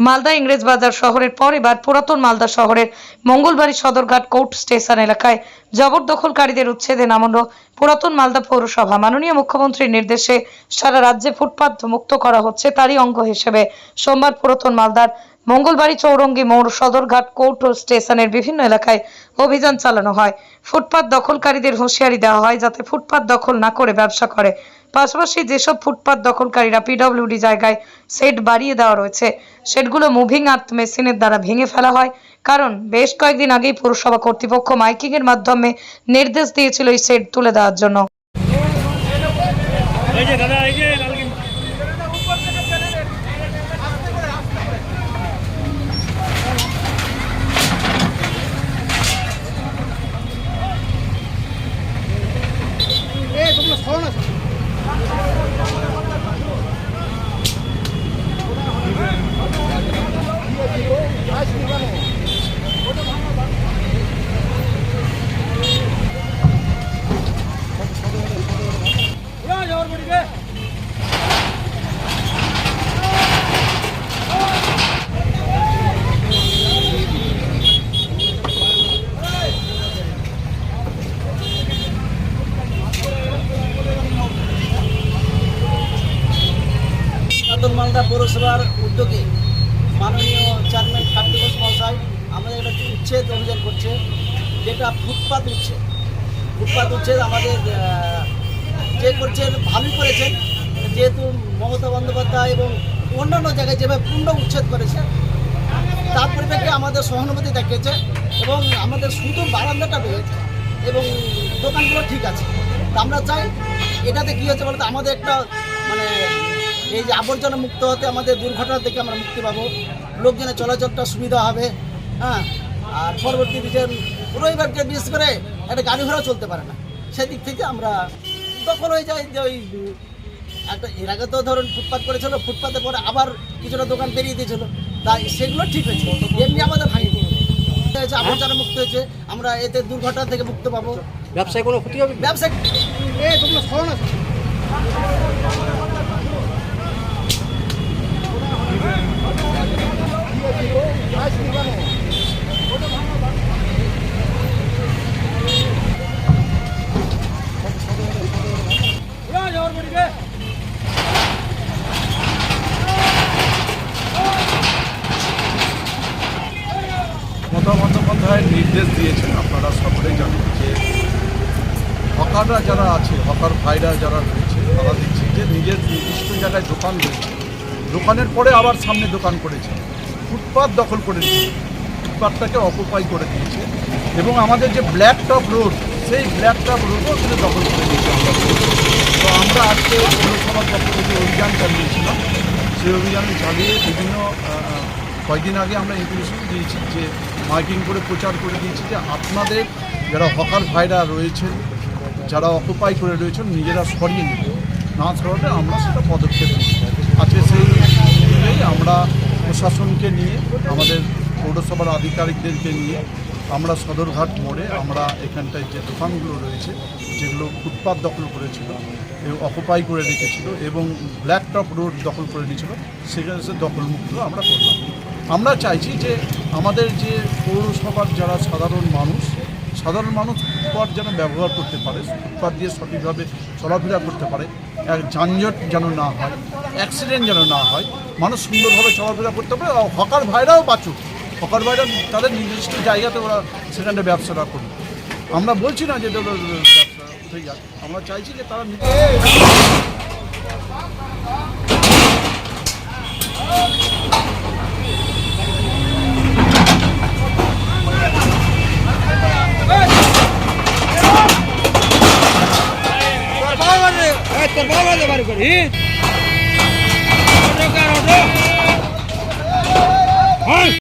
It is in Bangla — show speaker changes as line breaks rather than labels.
মালদা ইংরেজ বাজার শহরের পর এবার পুরাতন মালদা শহরের মঙ্গলবাড়ি সদরঘাট কোর্ট স্টেশন এলাকায় জবরদখলকারীদের উচ্ছেদে নামল পুরাতন মালদা পৌরসভা। মাননীয় মুখ্যমন্ত্রীর নির্দেশে সারা রাজ্যে ফুটপাত মুক্ত করা হচ্ছে তারই অঙ্গ হিসেবে। সোমবার পুরাতন মালদার মঙ্গলবাড়ি চৌরঙ্গি মোড় সদরঘাট কোর্ট স্টেশনের বিভিন্ন এলাকায় অভিযান চালানো হয়। ফুটপাত দখলকারীদের হুঁশিয়ারি দেওয়া হয় যাতে ফুটপাত দখল না করে ব্যবসা করে। পাশাপাশি যেসব ফুটপাত দখলকারীরা পিডব্লিউডি জায়গায় সেট বাড়িয়ে দেওয়া রয়েছে, সেটগুলো মুভিং আর্থ মেশিনের দ্বারা ভেঙে ফেলা হয়। কারণ বেশ কয়েকদিন আগেই পুরসভা কর্তৃপক্ষ মাইকিং এর মাধ্যমে নির্দেশ দিয়েছিল এই সেট তুলে দেওয়ার জন্য।
এই যে দাদা এই যে কালকে
পুরাতন মালদা পৌরসভার উদ্যোগে মাননীয় চেয়ারম্যান কার্তিকোষ মহাশয়, আমাদের একটা উচ্ছেদ অভিযান করছে, যেটা ফুটপাত উচ্ছেদ। ফুটপাত উচ্ছেদ আমাদের যে করছেন, ভালোই করেছেন। যেহেতু মমতা বন্দ্যোপাধ্যায় এবং অন্যান্য জায়গায় যেভাবে পূর্ণ উচ্ছেদ করেছে তার পরিপ্রেক্ষে আমাদের সহানুভূতি দেখিয়েছে এবং আমাদের শুধু বারান্দাটা পেয়েছে এবং দোকানগুলো ঠিক আছে। আমরা চাই, এটাতে কী হচ্ছে বলতে? আমাদের একটা মানে এই যে আবর্জনা মুক্ত হতে আমাদের দুর্ঘটনা থেকে আমরা মুক্তি পাবো। লোকজনের চলাচলটা সুবিধা হবে হ্যাঁ? আর পরবর্তী যে রবিবারকে বিশেষ করে একটা গাড়ি ঘোড়া চলতে পারে না। সেদিক থেকে আমরা দখল হয়ে যায় যে ওই একটা এর আগে তো ধরুন ফুটপাত করেছিল ফুটপাতে পরে আবার কিছুটা দোকান বেরিয়ে দিয়েছিল। তাই সেগুলো ঠিক হয়েছে। এমনি আমাদের ভাঙি হয়েছে আবর্জনা মুক্ত হয়েছে আমরা এতে দুর্ঘটনা থেকে মুক্ত পাবো।
ব্যবসায় কোনো ক্ষতি হবে
ব্যবসা এ তোমরা সরো না।
মমতা বন্দ্যোপাধ্যায় নির্দেশ দিয়েছেন, আপনারা সকলেই জানেন যে হকাররা যারা আছে, হকার ভাইরা যারা রয়েছে, তারা দেখছি যে নিজের নির্দিষ্ট জায়গায় দোকান রয়েছে দোকানের পরে আবার সামনে দোকান করেছে। ফুটপাত দখল করে দিয়েছে। ফুটপাতটাকে অকুপাই করে দিয়েছে। এবং আমাদের যে ব্ল্যাক টপ রোড সেই ব্ল্যাক টপ রোডও কিন্তু দখল করে দিয়েছে আমরা তো আমরা আজকে পৌরসভার পক্ষ থেকে অভিযান চালিয়েছিলাম। সেই অভিযান চালিয়ে বিভিন্ন কয়েকদিন আগে আমরা ইনফরমেশন দিয়েছি যে মাইকিং করে প্রচার করে দিয়েছি যে আপনাদের যারা হকার ভাইরা রয়েছেন যারা অকুপাই করে রয়েছেন, নিজেরা সরিয়ে নিন না সরালে আমরা সেটা পদক্ষেপ আজকে সেই আমরা প্রশাসনকে নিয়ে, আমাদের পৌরসভার আধিকারিকদেরকে নিয়ে আমরা সদরঘাট মোড়ে আমরা এখানটায় যে দোকানগুলো রয়েছে, যেগুলো ফুটপাত দখল করেছিল অকুপাই করে রেখেছিল এবং ব্ল্যাক টপ রোড দখল করে নিয়েছিল, সেখানে সে দখলমুক্ত আমরা করলাম। আমরা চাইছি যে আমাদের যে পৌরসভার যারা সাধারণ মানুষ সাধারণ মানুষ ফুটপাত যেন ব্যবহার করতে পারে, ফুটপাত দিয়ে সঠিকভাবে চলাফেরা করতে পারে, এক যানজট যেন না হয় অ্যাক্সিডেন্ট যেন না হয়, মানুষ সুন্দরভাবে চলাফেরা করতে পারে হকার ভাইরাও বাঁচুক। হকার ভাইরা তাদের নির্দিষ্ট জায়গাতে ওরা সেখানটা ব্যবসাটা করুক আমরা বলছি না যে ব্যবসা উঠে যাক আমরা চাইছি যে তারা
করি